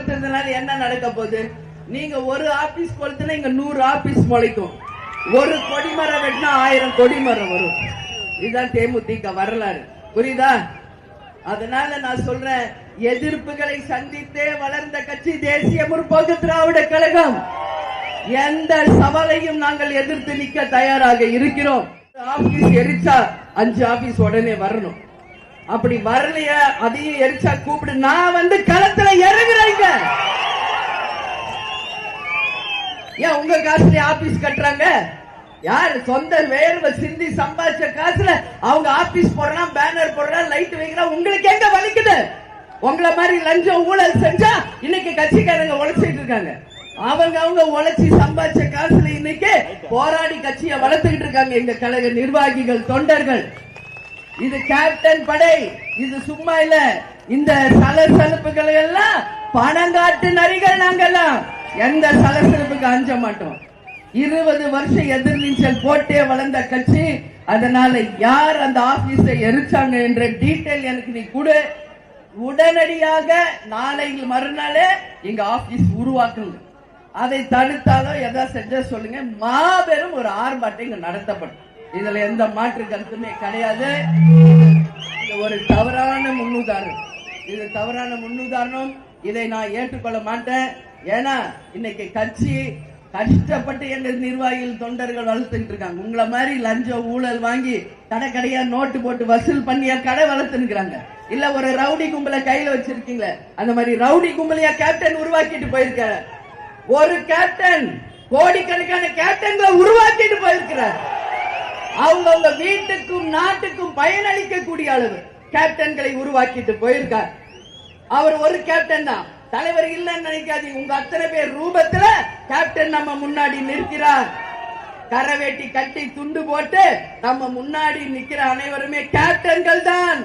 இருக்கிறதுனால என்ன நடக்க போகுது? நீங்க ஒரு ஆபீஸ் கொளுத்துனா இங்க நூறு ஆபீஸ் முளைக்கும். ஒரு கொடிமரம் வெட்டினா ஆயிரம் கொடிமரம் வரும். இதுதான் தேமுதிக வரலாறு. புரியுதா? அதனால நான் சொல்றேன் எதிர்ப்புகளை சந்தித்தே வளர்ந்த கட்சி தேசிய முற்போக்கு திராவிட கழகம். எந்த சவாலையும் நாங்கள் எதிர்த்து நிக்க தயாராக இருக்கிறோம். ஆபீஸ் எரிச்சா அஞ்சு ஆபீஸ் உடனே வரணும். அப்படி வரலையா அதையும் எரிச்சா கூப்பிடு. நான் வந்து களத்துல ஏன் உங்க காசுல ஆபீஸ் கட்டுறாங்க? யார் சொந்த வேர்வை சிந்தி சம்பாதிச்ச காசுல அவங்க ஆபீஸ் போடுறான் பேனர் போடுறான் லைட் வைக்கிறான் உங்களுக்கு எங்க வலிக்குது? உங்களை மாதிரி லஞ்சம் ஊழல் செஞ்சா இன்னைக்கு கட்சிக்காரங்க உழைச்சிட்டு இருக்காங்க. அவங்க அவங்க உழைச்சி சம்பாதிச்ச காசுல இன்னைக்கு போராடி கட்சியை வளர்த்துக்கிட்டு இருக்காங்க. எங்க கழக நிர்வாகிகள் தொண்டர்கள். இது கேப்டன் படை. இது சும்மா இல்ல. இந்த சலசலப்புகள் எல்லாம் பணங்காட்டு நரிகள் நாங்கெல்லாம். எந்த சலசலப்புக்கு அஞ்ச மாட்டோம். இருபது வருஷம் எதிர்நீச்சல் போட்டே வளர்ந்த கட்சி அதனால யார் அந்த ஆபீஸை எரிச்சாங்க என்ற டீட்டெயில் எனக்கு நீ கொடு. உடனடியாக நாளை மறுநாளே எங்க ஆபீஸ் உருவாக்குங்க. அதை தடுத்தாலோ எதா செஞ்ச சொல்லுங்க. மாபெரும் ஒரு ஆர்ப்பாட்டம் இங்க நடத்தப்படும். இதுல எந்த மாற்று கருத்துமே கிடையாது. ஒரு தவறான முன்னுதாரணம். இது தவறான முன்னுதாரணம். இதை நான் ஏற்றுக்கொள்ள மாட்டேன். ஏன்னா இன்னைக்கு கட்சி கஷ்டப்பட்டு எங்க நிர்வாகிகள் தொண்டர்கள் வளர்த்துட்டு இருக்காங்க. உங்களை மாதிரி லஞ்சம் ஊழல் வாங்கி கடை கடையா நோட்டு போட்டு வசூல் பண்ணியா கடை வளர்த்துருக்காங்க இல்ல ஒரு ரவுடி கும்பலை கையில வச்சிருக்கீங்களே? அந்த மாதிரி ரவுடி கும்பலையா கேப்டன் உருவாக்கிட்டு போயிருக்க. ஒரு கேப்டன் கோடிக்கணக்கான கேப்டன்களை உருவாக்கிட்டு போயிருக்கிறார் அவங்கவுங்க வீட்டுக்கும் நாட்டுக்கும் பயனளிக்கக்கூடிய அளவு கேப்டன்களை உருவாக்கிட்டு போயிருக்கார். அவர் ஒரு கேப்டன் தான். தலைவர் இல்லைன்னு நினைக்காதீங்க. உங்க அத்தனை பேர் ரூபத்துல கேப்டன் நம்ம முன்னாடி நிற்கிறார். கரவேட்டி கட்டி துண்டு போட்டு நம்ம முன்னாடி நிக்கிற அனைவருமே கேப்டன்கள் தான்.